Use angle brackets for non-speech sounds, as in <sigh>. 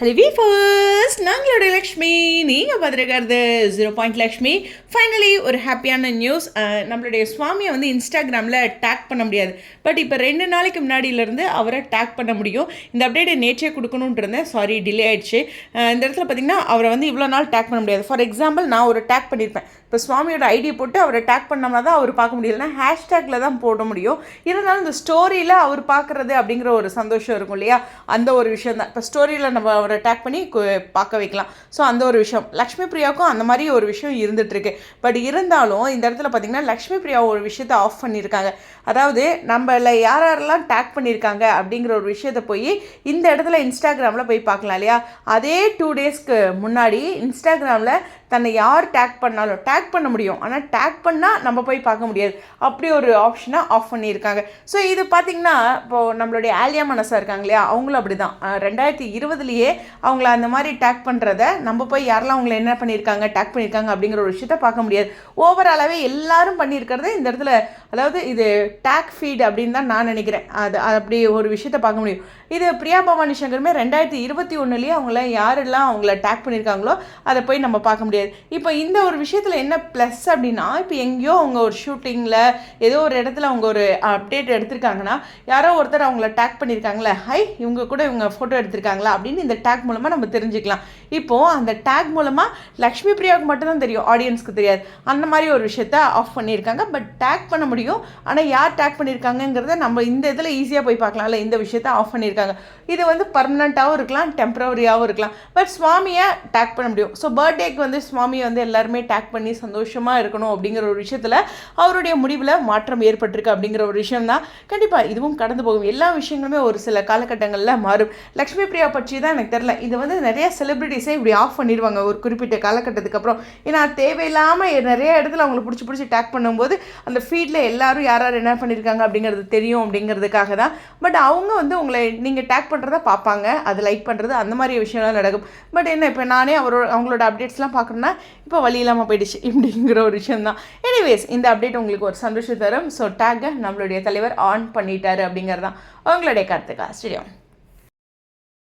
Hello we first நாங்களோட லக்ஷ்மி. நீங்கள் பார்த்துருக்கிறது ஜீரோ பாயிண்ட் லக்ஷ்மி. ஃபைனலி ஒரு ஹாப்பியான நியூஸ் நம்மளுடைய சுவாமியை வந்து இன்ஸ்டாகிராமில் டேக் பண்ண முடியாது. பட் இப்போ ரெண்டு நாளைக்கு முன்னாடியிலேருந்து அவரை டேக் பண்ண முடியும். இந்த அப்டேட்டை நேற்றே கொடுக்கணுன்ட்டு இருந்தேன். சாரி டிலே ஆயிடுச்சு. இந்த இடத்துல பார்த்தீங்கன்னா அவரை வந்து இவ்வளோ நாள் டேக் பண்ண முடியாது. ஃபார் எக்ஸாம்பிள் நான் ஒரு டேக் பண்ணியிருப்பேன். இப்போ சுவாமியோட ஐடியை போட்டு அவரை டேக் பண்ணோம்னா தான் அவர் பார்க்க முடியலன்னா ஹேஷ்டேக்கில் தான் போட முடியும். இருந்தாலும் இந்த ஸ்டோரியில் அவர் பார்க்குறது அப்படிங்கிற ஒரு சந்தோஷம் இருக்கும் இல்லையா? அந்த ஒரு விஷயம் தான். இப்போ ஸ்டோரியில் நம்ம அவரை டேக் பண்ணி பார்க்க வைக்கலாம். ஸோ அந்த ஒரு விஷயம். லக்ஷ்மி பிரியாவுக்கும் அந்த மாதிரி ஒரு விஷயம் இருந்துகிட்ருக்கு பட் இருந்தாலும் இந்த இடத்துல பார்த்தீங்கன்னா லக்ஷ்மி பிரியா ஒரு விஷயத்தை ஆஃப் பண்ணியிருக்காங்க அதாவது நம்மள யார் யாரெல்லாம் டேக் பண்ணியிருக்காங்க அப்படிங்கிற ஒரு விஷயத்தை போய் இந்த இடத்துல இன்ஸ்டாகிராமில் போய் பார்க்கலாம் இல்லையா? அதே டூ டேஸ்க்கு முன்னாடி இன்ஸ்டாகிராமில் தன்னை யார் டேக் பண்ணாலும் டேக் பண்ண முடியும். ஆனால் டேக் பண்ணால் நம்ம போய் பார்க்க முடியாது. அப்படி ஒரு ஆப்ஷனை ஆஃப் பண்ணியிருக்காங்க ஸோ இது பார்த்திங்கன்னா இப்போது நம்மளுடைய ஆலியா மனசா இருக்காங்க இல்லையா? அவங்களும் அப்படி தான் ரெண்டாயிரத்தி இருபதுலேயே அவங்கள அந்த மாதிரி டேக் பண்ணுறத நம்ம போய் யாரெல்லாம் அவங்கள என்ன பண்ணியிருக்காங்க டேக் பண்ணியிருக்காங்க அப்படிங்கிற ஒரு விஷயத்த பார்க்க முடியாது. ஓவராலாகவே எல்லாரும் பண்ணியிருக்கிறத இந்த இடத்துல அதாவது இது டேக் ஃபீட் அப்படின்னு தான் நான் நினைக்கிறேன். அது அது அப்படி ஒரு விஷயத்த பார்க்க முடியும். இது பிரியா பவானி சங்கருமே ரெண்டாயிரத்தி இருபத்தி ஒன்றுலேயே அவங்கள யாரெல்லாம் அவங்கள டேக் பண்ணியிருக்காங்களோ அதை போய் நம்ம பார்க்க முடியாது. இப்போ இந்த ஒரு விஷயத்தில் என்ன ப்ளஸ் அப்படின்னா இப்போ எங்கேயோ அவங்க ஒரு ஷூட்டிங்கில் ஏதோ ஒரு இடத்துல அவங்க ஒரு அப்டேட் எடுத்திருக்காங்கன்னா யாரோ ஒருத்தர் அவங்கள டேக் பண்ணியிருக்காங்களே ஹை இவங்க கூட இவங்க ஃபோட்டோ எடுத்திருக்காங்களா? அப்படின்னு இந்த டேக் டேக் மூலமாக நம்ம தெரிஞ்சுக்கலாம். இப்போது அந்த டேக் மூலமாக லக்ஷ்மி பிரியாவுக்கு மட்டும்தான் தெரியும் ஆடியன்ஸ்க்கு தெரியாது. அந்த மாதிரி ஒரு விஷயத்த ஆஃப் பண்ணியிருக்காங்க. பட் டேக் பண்ண முடியும். ஆனால் யார் டேக் பண்ணியிருக்காங்கங்கிறத நம்ம இந்த இதில் ஈஸியாக போய் பார்க்கலாம்ல. இந்த விஷயத்த ஆஃப் பண்ணியிருக்காங்க. இது வந்து பர்மனண்ட்டாகவும் இருக்கலாம் டெம்பரவரியாகவும் இருக்கலாம். பட் சுவாமியை டேக் பண்ண முடியும். ஸோ பர்த்டேக்கு வந்து சுவாமியை வந்து எல்லாருமே டேக் பண்ணி சந்தோஷமாக இருக்கணும் அப்படிங்கிற ஒரு விஷயத்தில் அவருடைய முடிவில் மாற்றம் ஏற்பட்டிருக்கு அப்படிங்கிற ஒரு விஷயம் தான் கண்டிப்பாக இதுவும் கடந்து போகும். எல்லா விஷயங்களுமே ஒரு சில காலகட்டங்களில் மாறும். லக்ஷ்மி பிரியா பற்றி தான் எனக்கு தெரில இது வந்து நிறைய செலிப்ரிட்டிஸே இப்படி ஆஃப் பண்ணிடுவாங்க. ஒரு குறிப்பிட்ட காலகட்டத்துக்கு அப்புறம். ஏன்னா தேவையில்லாமல் நிறைய இடத்துல அவங்களை பிடிச்சி பிடிச்சி டேக் பண்ணும்போது அந்த ஃபீல்டில் எல்லாரும் யார் யார் என்ன பண்ணியிருக்காங்க அப்படிங்கிறது தெரியும் அப்படிங்கிறதுக்காக தான். பட் அவங்க வந்து உங்களை நீங்கள் டேக் பண்ணுறத பார்ப்பாங்க. அது லைக் பண்ணுறது அந்த மாதிரி விஷயம்லாம் நடக்கும். பட் என்ன இப்போ நானே அவரோட அவங்களோட அப்டேட்ஸ்லாம் பார்க்குறேன்னா இப்போ வழி இல்லாமல் போயிடுச்சு <laughs> இப்படிங்கிற ஒரு விஷயம் தான். எனிவேஸ் இந்த அப்டேட் உங்களுக்கு ஒரு சந்தோஷம் தரும். ஸோ டேக்கை நம்மளுடைய தலைவர் ஆன் பண்ணிட்டாரு அப்படிங்கிறது தான் உங்களுடைய கருத்துக்கா ஸ்டேடியம்